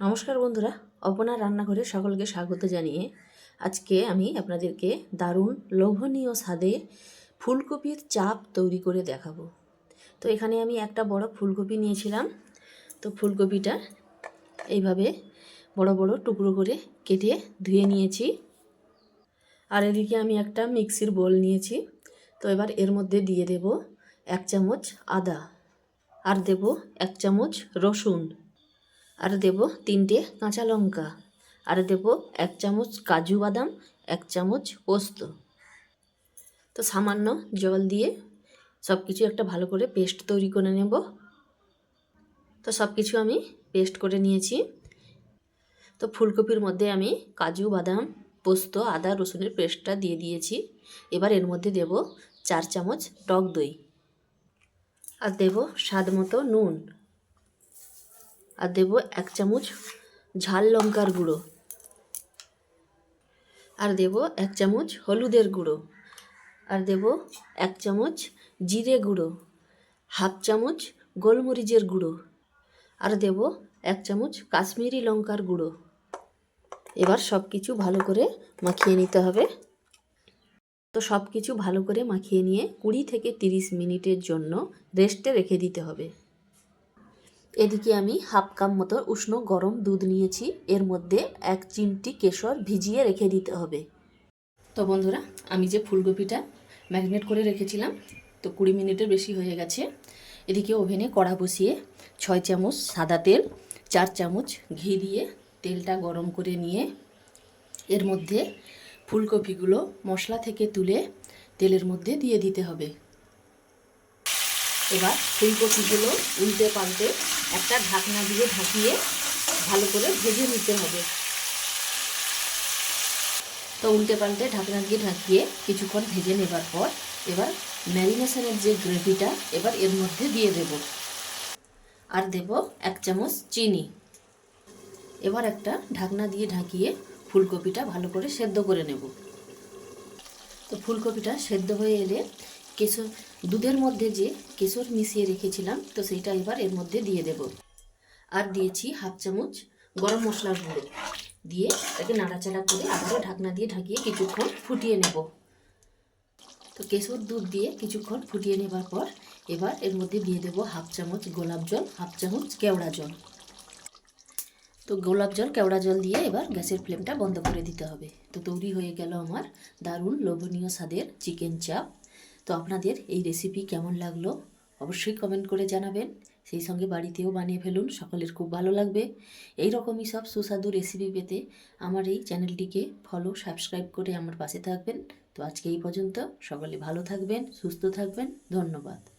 নমস্কার বন্ধুরা অপনা রান্নাঘরে সকলকে স্বাগত জানিয়ে আজকে আমি আপনাদেরকে দারুণ লোভনীয় স্বাদে ফুলকপির চাপ তৈরি করে দেখাবো। তো এখানে আমি একটা বড় ফুলকপি নিয়েছিলাম। তো ফুলকপিটা এইভাবে বড় বড় টুকরো করে কেটে ধুয়ে নিয়েছি। আর এদিকে আমি একটা মিক্সির বোল নিয়েছি। তো এবার এর মধ্যে দিয়ে দেব এক চামচ আদা। আর দেব এক চামচ রসুন। আর দেব তিনটে কাঁচা লঙ্কা। আর দেব এক চামচ কাজু বাদাম, এক চামচ পোস্ত। তো সামান্য জল দিয়ে সব কিছু একটা ভালো করে পেস্ট তৈরি করে নেব। তো সব কিছু আমি পেস্ট করে নিয়েছি। তো ফুলকপির মধ্যে আমি কাজু, বাদাম, পোস্ত, আদা, রসুনের পেস্টটা দিয়ে দিয়েছি। এবার এর মধ্যে দেব চার চামচ টক দই। আর দেব স্বাদ মতো নুন। আর দেব এক চামচ ঝাল লঙ্কার গুঁড়ো। আর দেব এক চামচ হলুদের গুঁড়ো। আর দেব এক চামচ জিরে গুঁড়ো। হাফ চামচ গোলমরিচের গুঁড়ো। আর দেব এক চামচ কাশ্মীরি লঙ্কার গুঁড়ো। এবার সব কিছু ভালো করে মাখিয়ে নিতে হবে। তো সব কিছু ভালো করে মাখিয়ে নিয়ে কুড়ি থেকে তিরিশ মিনিটের জন্য রেস্টে রেখে দিতে হবে। এদিকে আমি হাফ কাপ মতো উষ্ণ গরম দুধ নিয়েছি। এর মধ্যে এক চিমটি কেশর ভিজিয়ে রেখে দিতে হবে। তো বন্ধুরা, আমি যে ফুলকপিটা ম্যারিনেট করে রেখেছিলাম, তো কুড়ি মিনিটের বেশি হয়ে গেছে। এদিকে ওভেনে কড়া বসিয়ে ছয় চামচ সাদা তেল, চার চামচ ঘি দিয়ে তেলটা গরম করে নিয়ে এর মধ্যে ফুলকপিগুলো মশলা থেকে তুলে তেলের মধ্যে দিয়ে দিতে হবে। এবার ফুলকপিগুলো উল্টে পাল্টে একটা ঢাকনা দিয়ে ঢাকিয়ে ভালো করে ভেজে নিতে হবে। তো উল্টে পাল্টে ঢাকনা দিয়ে ঢাকিয়ে কিছুক্ষণ ভেজে নেবার পর এবার ম্যারিনেশনের যে গ্রেভিটা এবার এর মধ্যে দিয়ে দেব। আর দেব এক চামচ চিনি। এবার একটা ঢাকনা দিয়ে ঢাকিয়ে ফুলকপিটা ভালো করে সেদ্ধ করে নেব। তো ফুলকপিটা সেদ্ধ হয়ে এলে কেশর, দুধের মধ্যে যে কেশর মিশিয়ে রেখেছিলাম, তো সেইটা এবার এর মধ্যে দিয়ে দেব। আর দিয়েছি হাফ চামচ গরম মশলার গুঁড়ো। দিয়ে তাকে নাড়াচাড়া করে আবারও ঢাকনা দিয়ে ঢাকিয়ে কিছুক্ষণ ফুটিয়ে নেব। তো কেশর, দুধ দিয়ে কিছুক্ষণ ফুটিয়ে নেবার পর এবার এর মধ্যে দিয়ে দেব হাফ চামচ গোলাপ জল, হাফ চামচ কেওড়া জল। তো গোলাপ জল, কেওড়া জল দিয়ে এবার গ্যাসের ফ্লেমটা বন্ধ করে দিতে হবে। তো তৈরি হয়ে গেল আমার দারুণ লোভনীয় স্বাদের চিকেন চাপ। তো আপনাদের এই রেসিপি কেমন লাগল? অবশ্যই কমেন্ট করে জানাবেন। সেই সঙ্গে বাড়িতেও বানিয়ে ফেলুন, সকলের খুব ভালো লাগবে। এই রকমই সব সুস্বাদু রেসিপি পেতে আমার এই চ্যানেলটিকে ফলো সাবস্ক্রাইব করে আমার পাশে থাকবেন। তো আজকে এই পর্যন্ত, সকলে ভালো থাকবেন, সুস্থ থাকবেন, ধন্যবাদ।